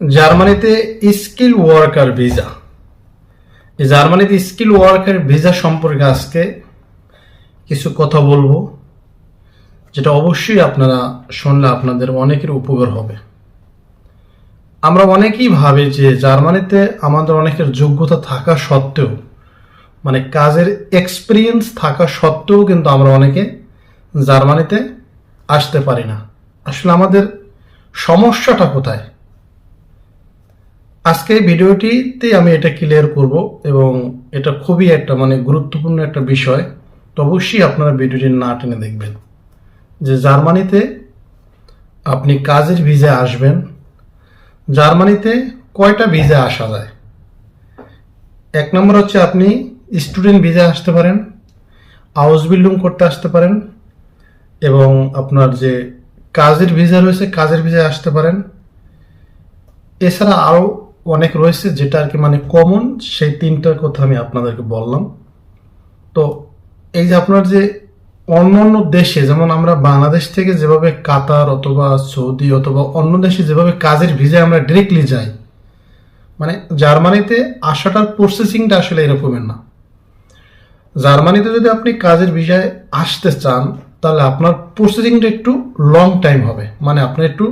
জার্মানিতে skill worker visa. জার্মানিতে skill worker visa সম্পর্কে আজকে কিছু কথা বলব, যেটা অবশ্যই আপনারা শুনলে আপনাদের অনেকের উপকার হবে। আমরা অনেকেই ভাবি যে জার্মানিতে আমাদের অনেকের যোগ্যতা থাকা সত্ত্বেও মানে কাজের এক্সপিরিয়েন্স থাকা সত্ত্বেও কিন্তু আমরা অনেকে জার্মানিতে আসতে পারি না। আসলে আমাদের সমস্যাটা কোথায়? আজকে ভিডিওটিতে আমি এটা ক্লিয়ার করব এবং এটা খুবই একটা মানে গুরুত্বপূর্ণ একটা বিষয়। তো অবশ্যই আপনারা ভিডিওটি না টেনে দেখবেন। যে জার্মানিতে আপনি কাজের ভিসায় আসবেন। জার্মানিতে কয়টা ভিসা আসা যায়? এক নম্বর হচ্ছে আপনি স্টুডেন্ট ভিসা আসতে পারেন হাউস বিল্ডিং করতে আসতে পারেন এবং আপনার যে কাজের ভিসা রয়েছে, কাজের ভিসায় আসতে পারেন। এছাড়া আরও অনেক রয়েছে যেটা আর কি মানে কমন সেই তিনটার কথা আমি আপনাদেরকে বললাম। তো এই যে আপনার যে অন্য অন্য দেশে, যেমন আমরা বাংলাদেশ থেকে যেভাবে কাতার অথবা সৌদি অথবা অন্য দেশে যেভাবে কাজের ভিসায় আমরা ডিরেক্টলি যাই মানে জার্মানিতে আসাটার প্রসেসিংটা আসলে এরকমের না। জার্মানিতে যদি আপনি কাজের ভিসায় আসতে চান, তাহলে আপনার প্রসেসিংটা একটু লং টাইম হবে। মানে আপনার একটু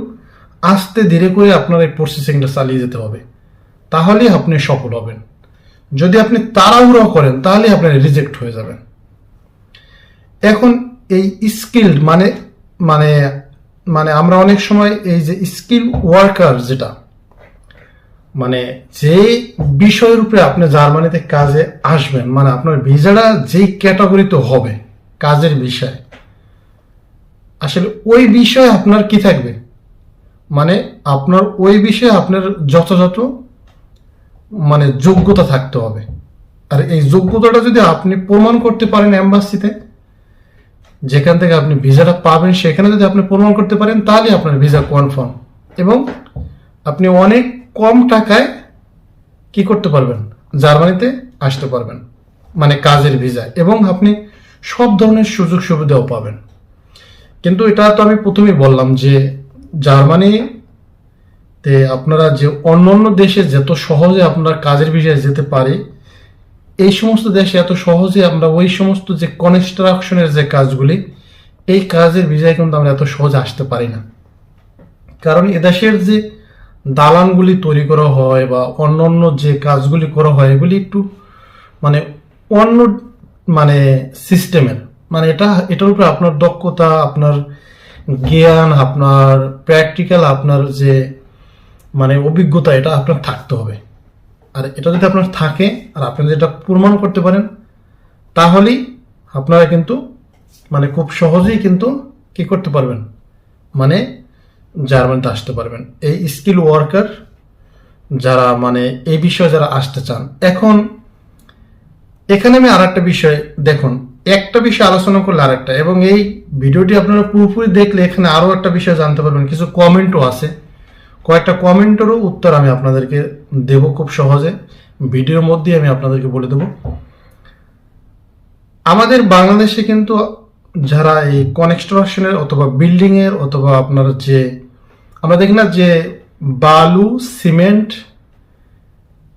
আস্তে ধীরে করে আপনার এই প্রসেসিংটা চালিয়ে যেতে হবে। তাহলেই আপনি সফল হবেন। যদি আপনি তাড়াহুড়ো করেন তাহলে আপনি রিজেক্ট হয়ে যাবেন। এখন এই স্কিল্ড মানে মানে মানে আমরা অনেক সময় এই যে স্কিল ওয়ার্কার যেটা মানে যে বিষয়ের উপরে আপনি জার্মানিতে কাজে আসবেন মানে আপনার ভিসাটা যেই ক্যাটাগরিতে হবে, কাজের বিষয়, আসলে ওই বিষয়ে আপনার কি থাকবে? মানে আপনার ওই বিষয়ে আপনার যথাযথ মানে যোগ্যতা থাকতে হবে। আর এই যোগ্যতাটা যদি আপনি প্রমাণ করতে পারেন অ্যাম্বাসিতে যেখান থেকে আপনি ভিসাটা পাবেন, সেখানে যদি আপনি প্রমাণ করতে পারেন, তাহলে আপনার ভিসা কনফার্ম। এবং আপনি অনেক কম টাকায় কি করতে পারবেন? জার্মানিতে আসতে পারবেন মানে কাজের ভিসা। এবং আপনি সব ধরনের সুযোগ সুবিধাও পাবেন। কিন্তু এটা তো আমি প্রথমেই বললাম যে জার্মানি তে আপনারা যে অন্য অন্য দেশে যত সহজে আপনারা কাজের বিষয়ে যেতে পারে, এই সমস্ত দেশে এত সহজে আমরা ওই সমস্ত যে কনস্ট্রাকশনের যে কাজগুলি, এই কাজের বিষয়ে কিন্তু আমরা এত সহজে আসতে পারি না। কারণ এদেশের যে দালানগুলি তৈরি করা হয় বা অন্য অন্য যে কাজগুলি করা হয়, এগুলি একটু মানে অন্য মানে সিস্টেমের। মানে এটা, এটার উপরে আপনার দক্ষতা, আপনার জ্ঞান, আপনার প্র্যাকটিক্যাল আপনার যে মানে অভিজ্ঞতা এটা আপনার থাকতে হবে। আর এটা যদি আপনার থাকে, আর আপনি যদি এটা প্রমাণ করতে পারেন, তাহলেই আপনারা কিন্তু মানে খুব সহজেই কিন্তু কি করতে পারবেন? মানে জার্মানিতে আসতে পারবেন। এই স্কিল ওয়ার্কার যারা মানে এই বিষয়ে যারা আসতে চান। এখন এখানে আমি আর একটা বিষয়, দেখুন, একটা বিষয় আলোচনা করলে আরেকটা, এবং এই ভিডিওটি আপনারা পুরোপুরি দেখলে এখানে আরও একটা বিষয় জানতে পারবেন, কিছু কমেন্টও আছে। কয়েকটা কমেন্টেরও উত্তর আমি আপনাদেরকে দেব খুব সহজে। ভিডিওর মধ্যে আমি আপনাদেরকে বলে দেব। আমাদের বাংলাদেশে কিন্তু যারা এই কনস্ট্রাকশনের অথবা বিল্ডিংয়ের অথবা আপনার যে, আমরা দেখি না যে বালু সিমেন্ট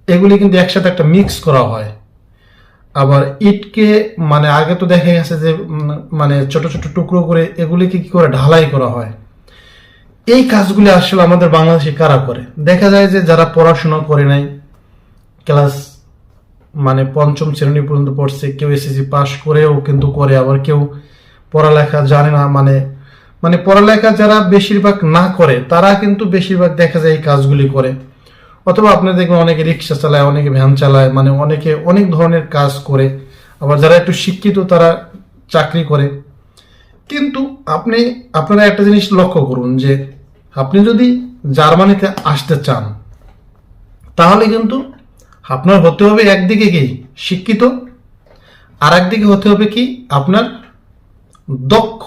এগুলি কিন্তু একসাথে একটা মিক্স করা হয়। আবার ইটকে মানে আগে তো দেখা গেছে যে মানে ছোট ছোট টুকরো করে এগুলিকে কি করে ঢালাই করা হয়। এই কাজগুলি আসলে আমাদের বাংলাদেশে কারা করে? দেখা যায় যে যারা পড়াশোনা করে নাই, ক্লাস মানে পঞ্চম শ্রেণি পর্যন্ত পড়ছে, কেউ এসএসসি পাশ করেও কিন্তু করে, আবার কেউ পড়ালেখা জানে না মানে মানে পড়ালেখা যারা বেশিরভাগ না করে, তারা কিন্তু বেশিরভাগ দেখা যায় এই কাজগুলি করে। অথবা আপনি দেখবেন অনেকে রিক্সা চালায়, অনেকে ভ্যান চালায় মানে অনেকে অনেক ধরনের কাজ করে, আবার যারা একটু শিক্ষিত তারা চাকরি করে। কিন্তু আপনি, আপনারা একটা জিনিস লক্ষ্য করুন যে আপনি যদি জার্মানিতে আসতে চান, তাহলে কিন্তু আপনার হতে হবে একদিকে কি শিক্ষিত, আর একদিকে হতে হবে কি আপনার দক্ষ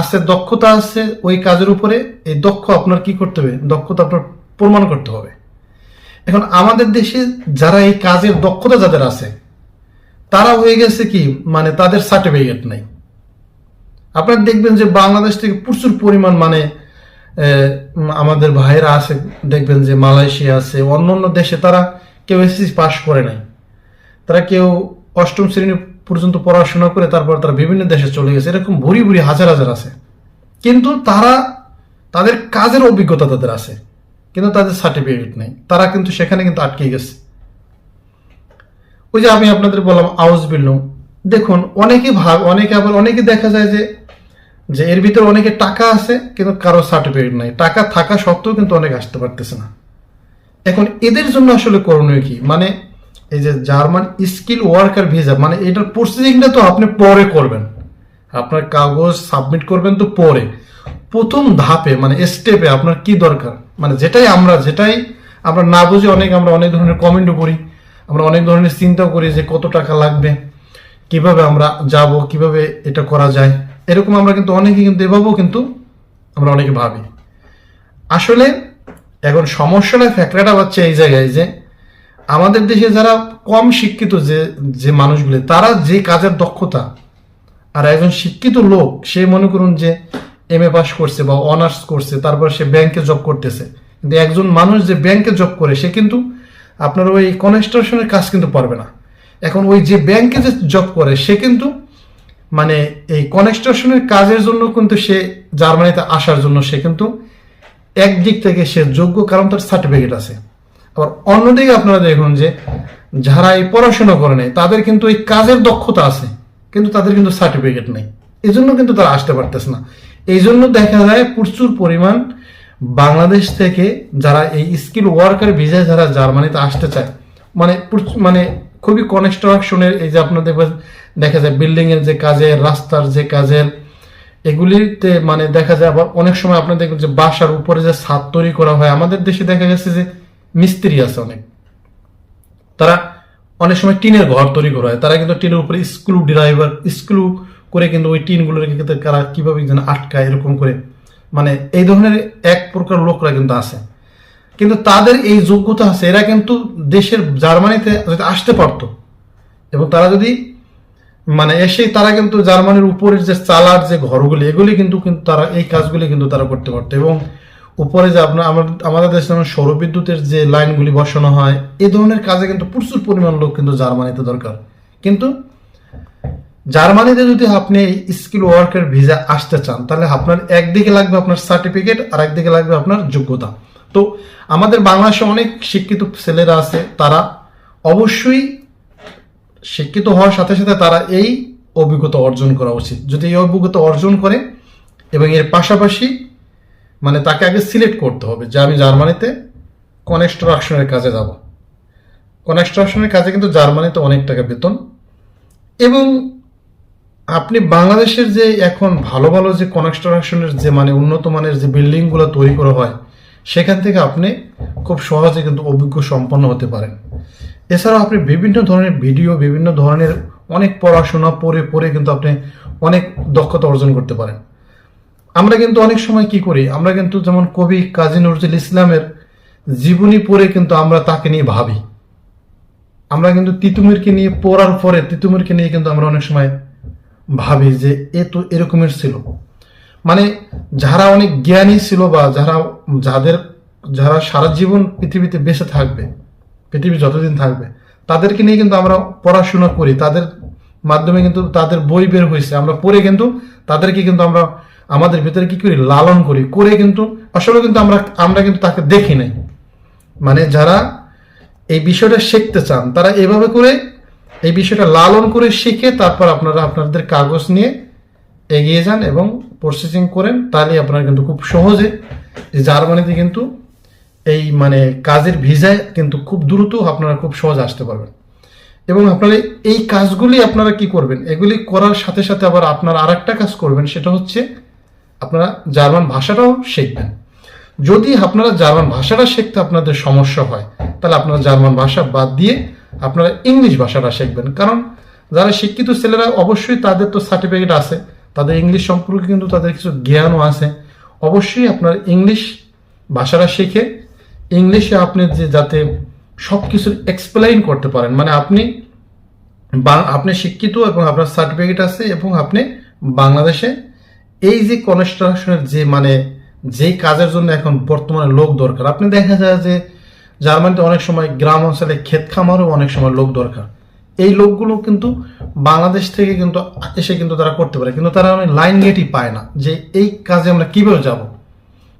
আছে, দক্ষতা আছে ওই কাজের উপরে। এই দক্ষ আপনার কি করতে হবে? দক্ষতা আপনার প্রমাণ করতে হবে। এখন আমাদের দেশে যারা এই কাজের দক্ষতা যাদের আছে, তারা হয়ে গেছে কি? মানে তাদের সার্টিফিকেট নাই। আপনারা দেখবেন যে বাংলাদেশ থেকে প্রচুর পরিমাণ মানে আমাদের ভাইরা আছে, দেখবেন যে মালয়েশিয়া আছে, অন্য অন্য দেশে তারা কেউ এসএসসি পাশ করে নাই। তারা কেউ অষ্টম শ্রেণি পর্যন্ত পড়াশোনা করে তারপর তারা বিভিন্ন দেশে চলে গেছে। এরকম ভুরি ভুরি হাজার হাজার আছে। কিন্তু তারা, তাদের কাজের অভিজ্ঞতা তাদের আছে। কিন্তু তাদের সার্টিফিকেট নেই। তারা কিন্তু সেখানে কিন্তু আটকে গেছে। ওই যে আমি আপনাদের বললাম আউস বিল্ডিং দেখুন, অনেকে ভাব, অনেকে আবার, অনেকে দেখা যায় যে যে এর ভিতরে অনেকে টাকা আছে, কিন্তু কারও সার্টিফিকেট নাই। টাকা থাকা সত্ত্বেও কিন্তু অনেকে আসতে পারতেছে না। এখন এদের জন্য আসলে করণীয় কি? মানে এই যে জার্মান স্কিল ওয়ার্কার ভিসা মানে এটার প্রসেসিংটা তো আপনি পরে করবেন। আপনার কাগজ সাবমিট করবেন তো পরে। প্রথম ধাপে মানে স্টেপে আপনার কি দরকার? মানে যেটাই আমরা যেটাই আমরা না বুঝে, অনেক আমরা অনেক ধরনের কমেন্টও করি। আমরা অনেক ধরনের চিন্তাও করি যে কত টাকা লাগবে, কীভাবে আমরা যাব, কীভাবে এটা করা যায়। এরকম আমরা কিন্তু অনেকে কিন্তু এভাবেও কিন্তু আমরা অনেকে ভাবি। আসলে এখন সমস্যাটা ফ্যাক্টরটা হচ্ছে এই জায়গায় যে আমাদের দেশে যারা কম শিক্ষিত যে যে মানুষগুলি, তারা যে কাজের দক্ষতা আর একজন শিক্ষিত লোক, সে মনে করুন যে এম এ পাস করছে বা অনার্স করছে, তারপর সে ব্যাংকে জব করতেছে। কিন্তু একজন মানুষ যে ব্যাংকে জব করে, সে কিন্তু আপনার ওই কনস্ট্রাকশনের কাজ কিন্তু পারবে না। এখন ওই যে ব্যাংকে যে জব করে, সে কিন্তু মানে এই কনস্ট্রাকশনের কাজের জন্য কিন্তু সে জার্মানিতে আসার জন্য সে কিন্তু একদিক থেকে সে যোগ্য, কারণ তার সার্টিফিকেট আছে। আবার অন্যদিকে আপনারা দেখুন যে, যারা এই পড়াশোনা করে নেই তাদের কিন্তু এই কাজের দক্ষতা আছে, কিন্তু তাদের কিন্তু সার্টিফিকেট নেই। এই জন্য কিন্তু তারা আসতে পারতেছে না। এই জন্য দেখা যায় প্রচুর পরিমাণ বাংলাদেশ থেকে যারা এই স্কিল ওয়ার্কার ভিসায় যারা জার্মানিতে আসতে চায় মানে মানে খুবই কনস্ট্রাকশনের এই যে আপনার দেখবেন, দেখা যায় বিল্ডিং এর যে কাজের, রাস্তার যে কাজের, এগুলিতে মানে দেখা যায় আবার অনেক সময় আপনার দেখবেন যে বাসার উপরে যে ছাদ তৈরি করা হয়, আমাদের দেশে দেখা গেছে যে মিস্ত্রি আছে অনেক। তারা অনেক সময় টিনের ঘর তৈরি করা হয়। তারা কিন্তু টিনের উপরে স্ক্রু ড্রাইভার স্ক্রু করে কিন্তু ওই টিনগুলোর কিন্তু তারা কীভাবে যেন আটকায়, এরকম করে। মানে এই ধরনের এক প্রকার লোকরা কিন্তু আছে। কিন্তু তাদের এই যোগ্যতা আছে, এরা কিন্তু দেশের জার্মানিতে যদি আসতে পারতো, এবং তারা যদি মানে এসেই তারা কিন্তু জার্মানির উপরের যে চালার যে ঘরগুলি, এগুলি কিন্তু কিন্তু তারা, এই কাজগুলি কিন্তু তারা করতে পারতো। এবং উপরে যে আপনার আমাদের দেশে যেমন সৌরবিদ্যুতের যে লাইনগুলি বসানো হয় এই ধরনের কাজে কিন্তু প্রচুর পরিমাণ লোক কিন্তু জার্মানিতে দরকার। কিন্তু জার্মানিতে যদি আপনি স্কিল ওয়ার্কের ভিসা আসতে চান, তাহলে আপনার একদিকে লাগবে আপনার সার্টিফিকেট আর একদিকে লাগবে আপনার যোগ্যতা। তো আমাদের বাংলাদেশে অনেক শিক্ষিত ছেলেরা আছে, তারা অবশ্যই শিক্ষিত হওয়ার সাথে সাথে তারা এই অভিজ্ঞতা অর্জন করা উচিত। যদি এই অভিজ্ঞতা অর্জন করে এবং এর পাশাপাশি মানে তাকে আগে সিলেক্ট করতে হবে যে আমি জার্মানিতে কনস্ট্রাকশনের কাজে যাব। কনস্ট্রাকশনের কাজে কিন্তু জার্মানিতে অনেক টাকা বেতন এবং আপনি বাংলাদেশের যে এখন ভালো ভালো যে কনস্ট্রাকশনের যে মানে উন্নত মানের যে বিল্ডিংগুলো তৈরি করা হয় সেখান থেকে আপনি খুব সহজে কিন্তু অভিজ্ঞ সম্পন্ন হতে পারেন। এছাড়াও আপনি বিভিন্ন ধরনের ভিডিও, বিভিন্ন ধরনের অনেক পড়াশোনা পড়ে পড়ে কিন্তু আপনি অনেক দক্ষতা অর্জন করতে পারেন। আমরা কিন্তু অনেক সময় কি করি, আমরা কিন্তু যেমন কবি কাজী নজরুল ইসলামের জীবনী পড়ে কিন্তু আমরা তাকে নিয়ে ভাবি। আমরা কিন্তু তিতুমিরকে নিয়ে পড়ার পরে তিতুমিরকে নিয়ে কিন্তু আমরা অনেক সময় ভাবি যে এ তো এরকমের ছিল। মানে যারা অনেক জ্ঞানী ছিল বা যারা যাদের যারা সারা জীবন পৃথিবীতে বেঁচে থাকবে, পৃথিবী যতদিন থাকবে, তাদেরকে নিয়ে কিন্তু আমরা পড়াশোনা করি। তাদের মাধ্যমে কিন্তু তাদের বই বের হয়েছে। আমরা পড়ে কিন্তু তাদেরকে কিন্তু আমরা, আমাদের ভিতরে কি করি? লালন করি। করে কিন্তু আসলে কিন্তু আমরা আমরা কিন্তু তাকে দেখি নাই। মানে যারা এই বিষয়টা শিখতে চান, তারা এভাবে করে এই বিষয়টা লালন করে শিখে তারপর আপনারা, আপনাদের কাগজ নিয়ে এগিয়ে যান এবং প্রসেসিং করেন তাহলে আপনারা কিন্তু খুব সহজে জার্মানিতে কিন্তু এই মানে কাজের ভিসায় কিন্তু খুব দ্রুত আপনারা খুব সহজ আসতে পারবেন। এবং আপনারা এই কাজগুলি আপনারা কি করবেন? এগুলি করার সাথে সাথে আবার আপনারা আর একটা কাজ করবেন, সেটা হচ্ছে আপনারা জার্মান ভাষাটাও শিখবেন। যদি আপনারা জার্মান ভাষাটা শিখতে আপনাদের সমস্যা হয়, তাহলে আপনারা জার্মান ভাষা বাদ দিয়ে আপনারা ইংলিশ ভাষাটা শিখবেন। কারণ যারা শিক্ষিত ছেলেরা, অবশ্যই তাদের তো সার্টিফিকেট আছে। তাদের ইংলিশ সম্পর্কে কিন্তু তাদের কিছু জ্ঞানও আছে। অবশ্যই আপনার ইংলিশ ভাষাটা শিখে। ইংলিশে আপনি যে যাতে সব কিছু এক্সপ্লেইন করতে পারেন। মানে আপনি আপনি শিক্ষিত এবং আপনার সার্টিফিকেট আছে এবং আপনি বাংলাদেশে এই যে কনস্ট্রাকশনের যে মানে যেই কাজের জন্য এখন বর্তমানে লোক দরকার। আপনি দেখা যায় যে জার্মানিতে অনেক সময় গ্রাম অঞ্চলে ক্ষেত খামারও অনেক সময় লোক দরকার। এই লোকগুলো কিন্তু বাংলাদেশ থেকে কিন্তু এসে কিন্তু তারা করতে পারে। কিন্তু তারা অনেক লাইন গেটই পায় না যে এই কাজে আমরা কীভাবে যাব।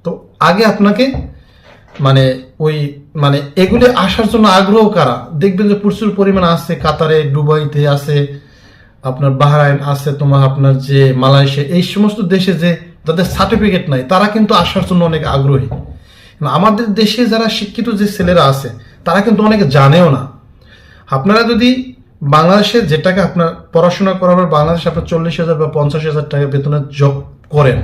তো আগে আপনাকে মানে ওই মানে এগুলি আসার জন্য আগ্রহ কারা? দেখবেন যে প্রচুর পরিমাণ আছে, কাতারে, দুবাইতে আছে, আপনার বাহরাইন আছে, তোমার আপনার যে মালয়েশিয়া, এই সমস্ত দেশে যে যাদের সার্টিফিকেট নাই, তারা কিন্তু আসার জন্য অনেক আগ্রহী। আমাদের দেশে যারা শিক্ষিত যে ছেলেরা আছে, তারা কিন্তু অনেকে জানেও না। আপনারা যদি বাংলাদেশে যেটাকে আপনার পড়াশোনা করার পর বাংলাদেশে আপনার চল্লিশ হাজার বা পঞ্চাশ হাজার টাকা বেতনের জব করেন,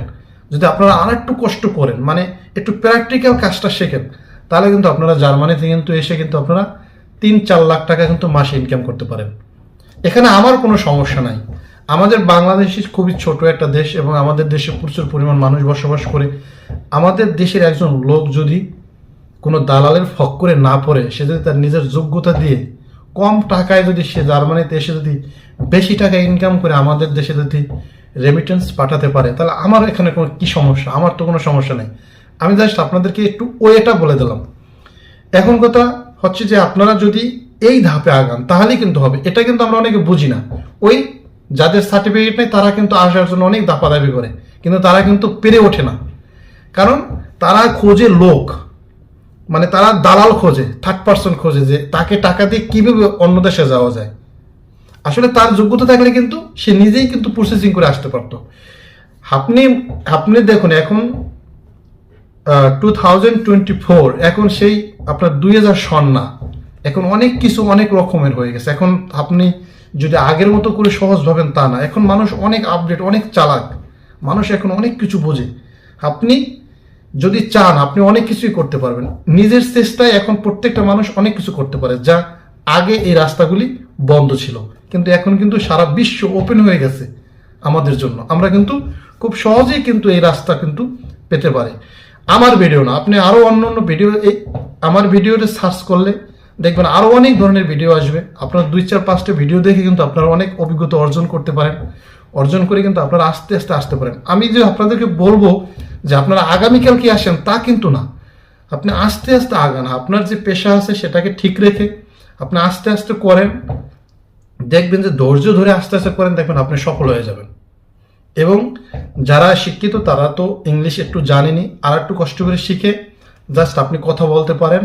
যদি আপনারা আর একটু কষ্ট করেন মানে একটু প্র্যাকটিক্যাল কাজটা শেখেন, তাহলে কিন্তু আপনারা জার্মানিতে কিন্তু এসে কিন্তু আপনারা তিন চার লাখ টাকা কিন্তু মাসে ইনকাম করতে পারেন। এখানে আমার কোনো সমস্যা নাই। আমাদের বাংলাদেশ খুবই ছোট একটা দেশ এবং আমাদের দেশে প্রচুর পরিমাণ মানুষ বসবাস করে। আমাদের দেশের একজন লোক যদি কোনো দালালের ফক করে না পড়ে, সে যদি তার নিজের যোগ্যতা দিয়ে কম টাকায় যদি সে জার্মানিতে এসে যদি বেশি টাকা ইনকাম করে আমাদের দেশে যদি রেমিটেন্স পাঠাতে পারে, তাহলে আমার এখানে কোনো কী সমস্যা? আমার তো কোনো সমস্যা নেই। আমি জাস্ট আপনাদেরকে একটু ওয়েটা বলে দিলাম। এখন কথা হচ্ছে যে আপনারা যদি এই ধাপে আগান, তাহলেই কিন্তু হবে। এটা কিন্তু আমরা অনেকে বুঝি না। ওই যাদের সার্টিফিকেট নেই, তারা কিন্তু আসার জন্য অনেক দাপাদাপি করে, কিন্তু তারা কিন্তু পেরে ওঠে না। কারণ তারা খোঁজে লোক। মানে তারা দালাল খোঁজে থার্ড পার্সন খোঁজে যে তাকে টাকা দিয়ে কীভাবে অন্য দেশে যাওয়া যায়। আসলে তার যোগ্যতা থাকলে কিন্তু সে নিজেই কিন্তু প্রসেসিং করে আসতে পারতো। আপনি আপনি দেখুন, এখন টু থাউজেন্ড টোয়েন্টি ফোর এখন সেই আপনার দুই হাজার সন এখন অনেক কিছু অনেক রকমের হয়ে গেছে। এখন আপনি যদি আগের মতো করে সহজ ভাবেন তা না। এখন মানুষ অনেক আপডেট অনেক চালাক। মানুষ এখন অনেক কিছু বোঝে। আপনি যদি চান, আপনি অনেক কিছুই করতে পারবেন। নিজের চেষ্টায় এখন প্রত্যেকটা মানুষ অনেক কিছু করতে পারে, যা আগে এই রাস্তাগুলি বন্ধ ছিল। কিন্তু এখন কিন্তু সারা বিশ্ব ওপেন হয়ে গেছে আমাদের জন্য। আমরা কিন্তু খুব সহজেই কিন্তু এই রাস্তা কিন্তু পেতে পারি। আমার ভিডিও না, আপনি আরও অন্য অন্য ভিডিও এই আমার ভিডিওতে সার্চ করলে দেখবেন আরও অনেক ধরনের ভিডিও আসবে। আপনার দুই চার পাঁচটা ভিডিও দেখে কিন্তু আপনারা অনেক অভিজ্ঞতা অর্জন করতে পারেন। অর্জন করে কিন্তু আপনারা আস্তে আস্তে আসতে পারেন। আমি যে আপনাদেরকে বলব যে আপনারা আগামীকাল কি আসেন তা কিন্তু না। আপনি আস্তে আস্তে আগান। আপনার যে পেশা আছে সেটাকে ঠিক রেখে আপনি আস্তে আস্তে করেন। দেখবেন যে ধৈর্য ধরে আস্তে আস্তে করেন, দেখবেন আপনি সফল হয়ে যাবেন। এবং যারা শিক্ষিত তারা তো ইংলিশ একটু জানেনি, আর একটু কষ্ট করে শিখে জাস্ট আপনি কথা বলতে পারেন।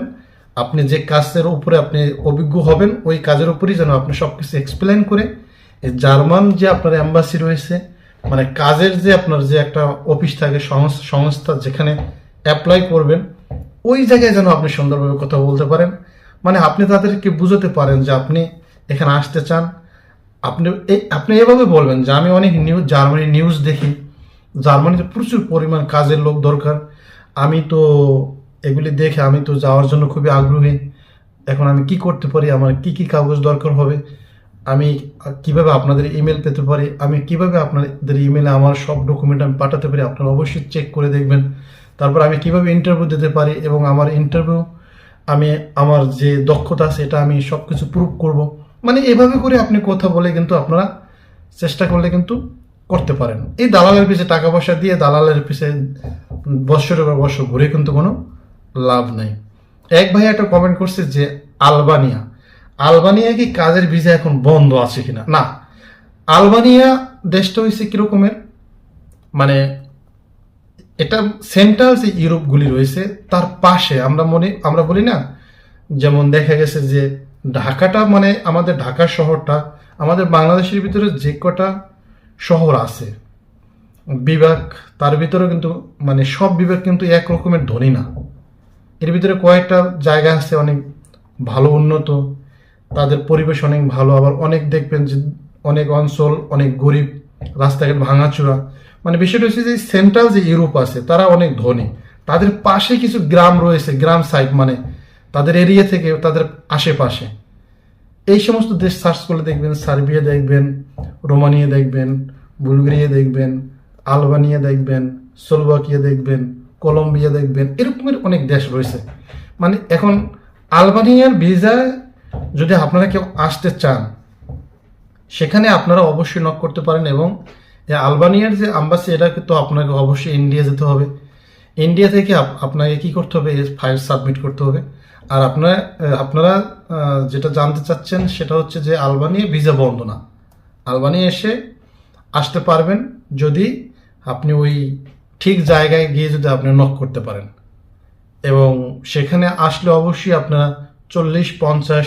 আপনি যে কাজের উপরে আপনি অভিজ্ঞ হবেন, ওই কাজের উপরেই যেন আপনি সব কিছু এক্সপ্লেন করে জার্মান যে আপনার অ্যাম্বাসি রয়েছে মানে কাজের যে আপনার যে একটা অফিস থাকে সংস- সংস্থা যেখানে অ্যাপ্লাই করবেন, ওই জায়গায় যেন আপনি সুন্দরভাবে কথা বলতে পারেন। মানে আপনি তাদেরকে বুঝাতে পারেন যে আপনি এখানে আসতে চান। আপনি এই আপনি এভাবে বলবেন যে আমি অনেক নিউজ জার্মানি নিউজ দেখি। জার্মানিতে প্রচুর পরিমাণ কাজের লোক দরকার। আমি তো এগুলি দেখে আমি তো যাওয়ার জন্য খুবই আগ্রহী। এখন আমি কি করতে পারি? আমার কি কি কাগজ দরকার হবে? আমি কীভাবে আপনাদের ইমেল পেতে পারি? আমি কীভাবে আপনাদের ইমেলে আমার সব ডকুমেন্ট আমি পাঠাতে পারি? আপনারা অবশ্যই চেক করে দেখবেন। তারপর আমি কীভাবে ইন্টারভিউ দিতে পারি? এবং আমার ইন্টারভিউ আমি আমার যে দক্ষতা, সেটা আমি সব কিছু প্রুভ করব। মানে এভাবে করে আপনি কথা বলে কিন্তু আপনারা চেষ্টা করলে কিন্তু করতে পারেন। এই দালালের পিছিয়ে টাকা পয়সা দিয়ে দালালের পিছিয়ে বৎসরের পর বছর ঘুরে কিন্তু কোনো লাভ নাই। এক ভাই একটা কমেন্ট করছে যে, আলবানিয়া। আলবানিয়া কি কাজের ভিসা এখন বন্ধ আছে কিনা? না। আলবানিয়া দেশটা হয়েছে কিরকমের? মানে এটা সেন্ট্রাল যে ইউরোপগুলি রয়েছে, তার পাশে আমরা মনে, আমরা বলি না, যেমন দেখা গেছে যে ঢাকাটা মানে আমাদের ঢাকা শহরটা, আমাদের বাংলাদেশের ভিতরে যে কটা শহর আছে, বিভাগ, তার ভিতরে কিন্তু মানে সব বিভাগ কিন্তু এক রকমের ধনী না। এর ভিতরে কয়েকটা জায়গা আছে অনেক ভালো উন্নত, তাদের পরিবেশ অনেক ভালো, আবার অনেক দেখবেন যে অনেক অঞ্চল অনেক গরিব, রাস্তাঘাট ভাঙাচোরা। মানে বিষয়টা হচ্ছে যে সেন্ট্রাল যে ইউরোপ আছে, তারা অনেক ধনী। তাদের পাশে কিছু গ্রাম রয়েছে, গ্রাম সাইড মানে তাদের এরিয়া থেকে তাদের আশেপাশে। এই সমস্ত দেশ সার্চ করলে দেখবেন, সার্বিয়া দেখবেন, রোমানিয়া দেখবেন, বুলগেরিয়া দেখবেন, আলবানিয়া দেখবেন, সোলভাকিয়া দেখবেন কলম্বিয়া দেখবেন, এরকমের অনেক দেশ রয়েছে। মানে এখন আলবানিয়ার ভিসা যদি আপনারা কেউ আসতে চান, সেখানে আপনারা অবশ্যই নক করতে পারেন এবং আলবানিয়ার যে আম্বাসি এটা কিন্তু আপনাকে অবশ্যই ইন্ডিয়া যেতে হবে। ইন্ডিয়া থেকে আপনাকে কি করতে হবে? ফাইল সাবমিট করতে হবে। আর আপনারা আপনারা যেটা জানতে চাচ্ছেন সেটা হচ্ছে যে আলবানিয়া ভিসা বন্ধ না আলবানিয়া এসে আসতে পারবেন যদি আপনি ওই ঠিক জায়গায় গিয়ে যদি আপনি নক করতে পারেন। এবং সেখানে আসলে অবশ্যই আপনারা চল্লিশ, পঞ্চাশ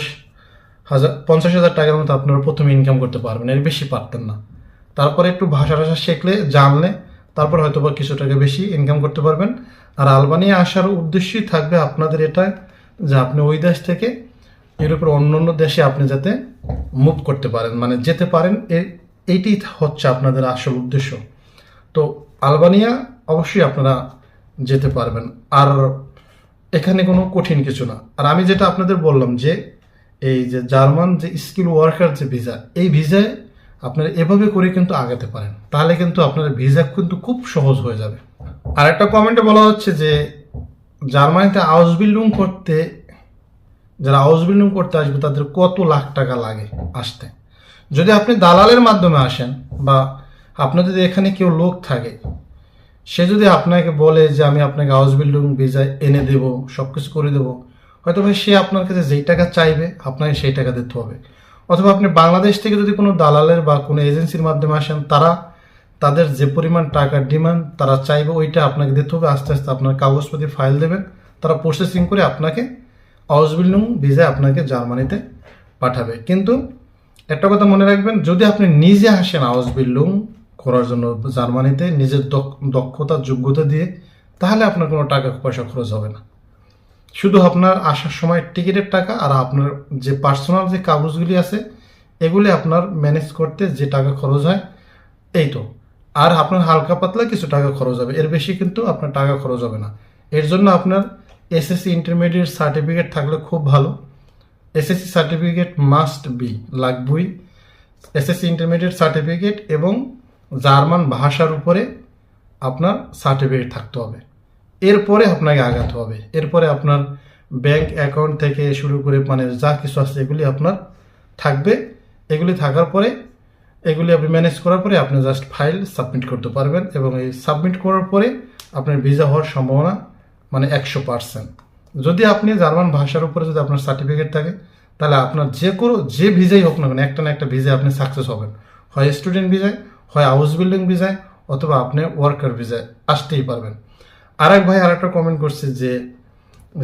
হাজার পঞ্চাশ হাজার টাকার মতো আপনারা প্রথমে ইনকাম করতে পারবেন, এর বেশি পারতেন না। তারপরে একটু ভাষা টাষা শিখলে, জানলে, তারপর হয়তো বা কিছু টাকা বেশি ইনকাম করতে পারবেন। আর আলবানিয়া আসার উদ্দেশ্যই থাকবে আপনাদের এটা, যে আপনি ওই দেশ থেকে ইউরোপের অন্য অন্য দেশে আপনি যাতে মুভ করতে পারেন মানে যেতে পারেন, এ- এইটাই হচ্ছে আপনাদের আসল উদ্দেশ্য। তো আলবানিয়া অবশ্যই আপনারা যেতে পারবেন। আর এখানে কোনো কঠিন কিছু না। আর আমি যেটা আপনাদের বললাম যে, এই যে জার্মান যে স্কিল ওয়ার্কার যে ভিসা, এই ভিসায় আপনারা এভাবে করে কিন্তু আগাতে পারেন। তাহলে কিন্তু আপনার ভিসা কিন্তু খুব সহজ হয়ে যাবে। আর একটা কমেন্টে বলা হচ্ছে যে, জার্মানিতে হাউস বিল্ডিং করতে, যারা হাউস বিল্ডিং করতে আসবে, তাদের কত লাখ টাকা লাগে আসতে? যদি আপনি দালালের মাধ্যমে আসেন বা আপনার যদি এখানে কেউ লোক থাকে সে যদি আপনাকে বলে যে আমি আপনাকে হাউস বিল্ডিং ভিসা এনে দেব সব কিছু করে দেবো, হয়তো ভাই সে আপনার কাছে যেই টাকা চাইবে, আপনাকে সেই টাকা দিতে হবে। অথবা আপনি বাংলাদেশ থেকে যদি কোনো দালালের বা কোনো এজেন্সির মাধ্যমে আসেন, তারা তাদের যে পরিমাণ টাকার ডিমান্ড তারা চাইবে ওইটা আপনাকে দিতে হবে, আস্তে আস্তে আপনার কাগজপাতি ফাইল দেবেন, তারা প্রসেসিং করে আপনাকে হাউস বিল্ডিং ভিসা আপনাকে জার্মানিতে পাঠাবে। কিন্তু একটা কথা মনে রাখবেন, যদি আপনি নিজে আসেন হাউস বিল্ডিং করার জন্য জার্মানিতে নিজের দক্ষ- দক্ষতা, যোগ্যতা দিয়ে, তাহলে আপনার কোনো টাকা পয়সা খরচ হবে না। শুধু আপনার আসার সময় টিকিটের টাকা আর আপনার যে পার্সোনাল যে কাগজগুলি আছে, এগুলি আপনার ম্যানেজ করতে যে টাকা খরচ হয়, এই তো। আর আপনার হালকা পাতলা কিছু টাকা খরচ হবে। এর বেশি কিন্তু আপনার টাকা খরচ হবে না। এর জন্য আপনার এসএসসি ইন্টারমিডিয়েট সার্টিফিকেট থাকলে খুব ভালো। এসএসসি সার্টিফিকেট মাস্ট বি, লাগবেই। এসএসসি ইন্টারমিডিয়েট সার্টিফিকেট এবং জার্মান ভাষার উপরে আপনার সার্টিফিকেট থাকতে হবে। এরপরে আপনাকে আগাতে হবে। এরপরে আপনার ব্যাংক অ্যাকাউন্ট থেকে শুরু করে মানে যা কিছু আছে এগুলি আপনার থাকবে। এগুলি থাকার পরে, এগুলি আপনি ম্যানেজ করার পরে আপনি জাস্ট ফাইল সাবমিট করতে পারবেন এবং এই সাবমিট করার পরে আপনার ভিসা হওয়ার সম্ভাবনা মানে একশো পার্সেন্ট যদি আপনি জার্মান ভাষার উপরে যদি আপনার সার্টিফিকেট থাকে, তাহলে আপনার যে কোনো, যে ভিজাই হোক না কেন, একটা না একটা ভিসায় আপনি সাকসেস হবেন। হয় স্টুডেন্ট ভিসায় হয় হাউস বিল্ডিং ভিসায় অথবা আপনি ওয়ার্কার ভিসায় আসতেই পারবেন। আরেক ভাই আরেকটা কমেন্ট করছে যে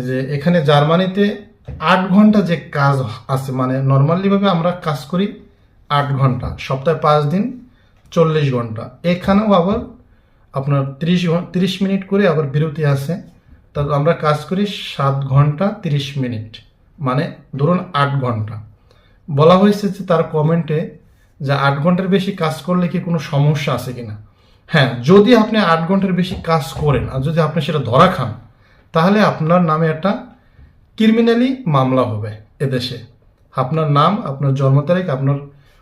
যে এখানে জার্মানিতে আট ঘণ্টা যে কাজ আছে মানে নর্মালিভাবে আমরা কাজ করি আট ঘণ্টা, সপ্তাহে পাঁচ দিন চল্লিশ ঘণ্টা। এখানেও আবার আপনার তিরিশ তিরিশ মিনিট করে আবার বিরতি আছে। তা আমরা কাজ করি সাত ঘণ্টা তিরিশ মিনিট মানে ধরুন আট ঘণ্টা। বলা হয়েছে যে তার কমেন্টে যে আট ঘণ্টার বেশি কাজ করলে কি কোনো সমস্যা আছে কি না হ্যাঁ যদি আপনি আট ঘণ্টার বেশি কাজ করেন আর যদি আপনি সেটা ধরা খান, তাহলে আপনার নামে একটা ক্রিমিনালি মামলা হবে এদেশে। আপনার নাম, আপনার জন্ম তারিখ, আপনার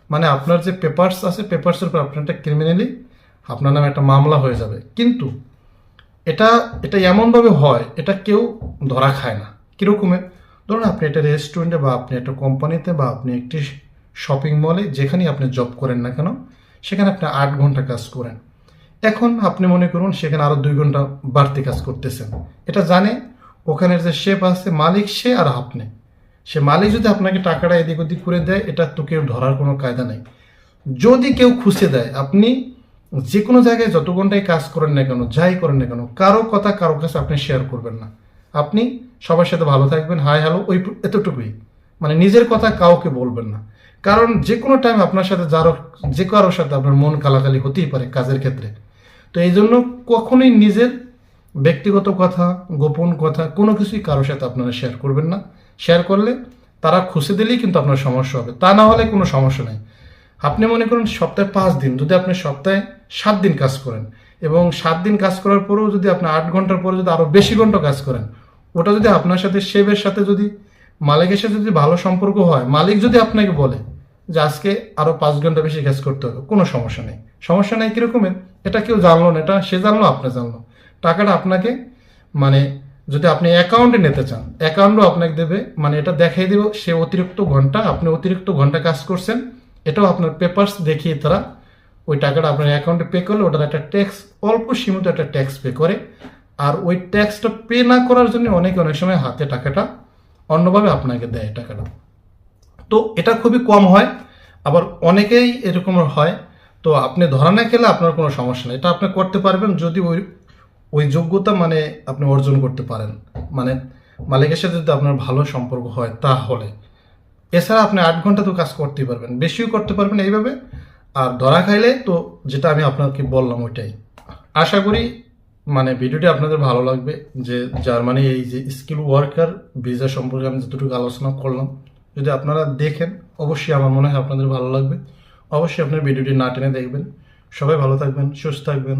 মানে আপনার যে পেপার্স আছে পেপার্সের উপর আপনার একটা ক্রিমিনালি, আপনার নামে একটা মামলা হয়ে যাবে। কিন্তু এটা এটা এমনভাবে হয়, এটা কেউ ধরা খায় না। কীরকমের ধরুন আপনি একটা রেস্টুরেন্টে বা আপনি একটা কোম্পানিতে বা আপনি একটি শপিং মলে যেখানেই আপনি জব করেন না কেন, সেখানে আপনি আট ঘণ্টা কাজ করেন। এখন আপনি মনে করুন সেখানে আরও দুই ঘণ্টা বাড়তি কাজ করতেছেন। এটা জানে, ওখানের যে শেপ আছে, মালিক, সে আর আপনি। সে মালিক যদি আপনাকে টাকাটা এদিক ওদিক করে দেয়, এটা তো কেউ ধরার কোনো কায়দা নেই। যদি কেউ খুশি দেয়, আপনি যে কোনো জায়গায় যত ঘন্টায় কাজ করেন না কেন, যাই করেন না কেন, কারও কথা কারও কাছে আপনি শেয়ার করবেন না। আপনি সবার সাথে ভালো থাকবেন, হাই হ্যালো ওই এতটুকুই। মানে নিজের কথা কাউকে বলবেন না। কারণ যে কোনো টাইম আপনার সাথে যারো, যে কারোর সাথে আপনার মন কালাকালি হতেই পারে কাজের ক্ষেত্রে। তো এই জন্য কখনোই নিজের ব্যক্তিগত কথা, গোপন কথা, কোনো কিছুই কারোর সাথে আপনারা শেয়ার করবেন না। শেয়ার করলে তারা খুশি দিলেই কিন্তু আপনার সমস্যা হবে। তা না হলে কোনো সমস্যা নেই। আপনি মনে করুন সপ্তাহে পাঁচ দিন, যদি আপনি সপ্তাহে সাত দিন কাজ করেন এবং সাত দিন কাজ করার পরেও যদি আপনি আট ঘণ্টার পরে যদি আরও বেশি ঘণ্টা কাজ করেন, ওটা যদি আপনার সাথে শেবের সাথে যদি, মালিকের সাথে যদি ভালো সম্পর্ক হয়, মালিক যদি আপনাকে বলে যে আজকে আরও পাঁচ ঘণ্টা বেশি কাজ করতে হবে, কোনো সমস্যা নেই। সমস্যা নেই কিরকমের? এটা কেউ জানলো না, এটা সে জানলো, আপনি জানলো। টাকাটা আপনাকে মানে যদি আপনি অ্যাকাউন্টে নিতে চান অ্যাকাউন্টও আপনাকে দেবে মানে এটা দেখাই দেবে, সে অতিরিক্ত ঘণ্টা, আপনি অতিরিক্ত ঘণ্টা কাজ করছেন, এটাও আপনার পেপারস দেখিয়ে তারা ওই টাকাটা আপনার অ্যাকাউন্টে পে করলে ওটার একটা ট্যাক্স অল্প সীমিত একটা ট্যাক্স পে করে। আর ওই ট্যাক্সটা পে না করার জন্য অনেকে অনেক সময় হাতে টাকাটা অন্যভাবে আপনাকে দেয় টাকাটা। তো এটা খুবই কম হয়। আবার অনেকেই এরকম হয়। তো আপনি ধরা না খেলে আপনার কোনো সমস্যা নেই। এটা আপনি করতে পারবেন যদি ওই ওই যোগ্যতা মানে আপনি অর্জন করতে পারেন। মানে মালিকের সাথে যদি আপনার ভালো সম্পর্ক হয় তাহলে। এছাড়া আপনি আট ঘণ্টা তো কাজ করতেই পারবেন। বেশিও করতে পারবেন এইভাবে। আর ধরা খাইলে তো যেটা আমি আপনাকে বললাম ওইটাই। আশা করি মানে ভিডিওটি আপনাদের ভালো লাগবে। যে জার্মানি এই যে স্কিল ওয়ার্কার ভিসা সম্পর্কে আমি যতটুকু আলোচনা করলাম। যদি আপনারা দেখেন, অবশ্যই আমার মনে হয় আপনাদের ভালো লাগবে। অবশ্যই আপনার ভিডিওটি না টেনে দেখবেন। সবাই ভালো থাকবেন, সুস্থ থাকবেন।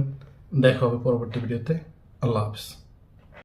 দেখা হবে পরবর্তী ভিডিওতে। আল্লাহ হাফিজ।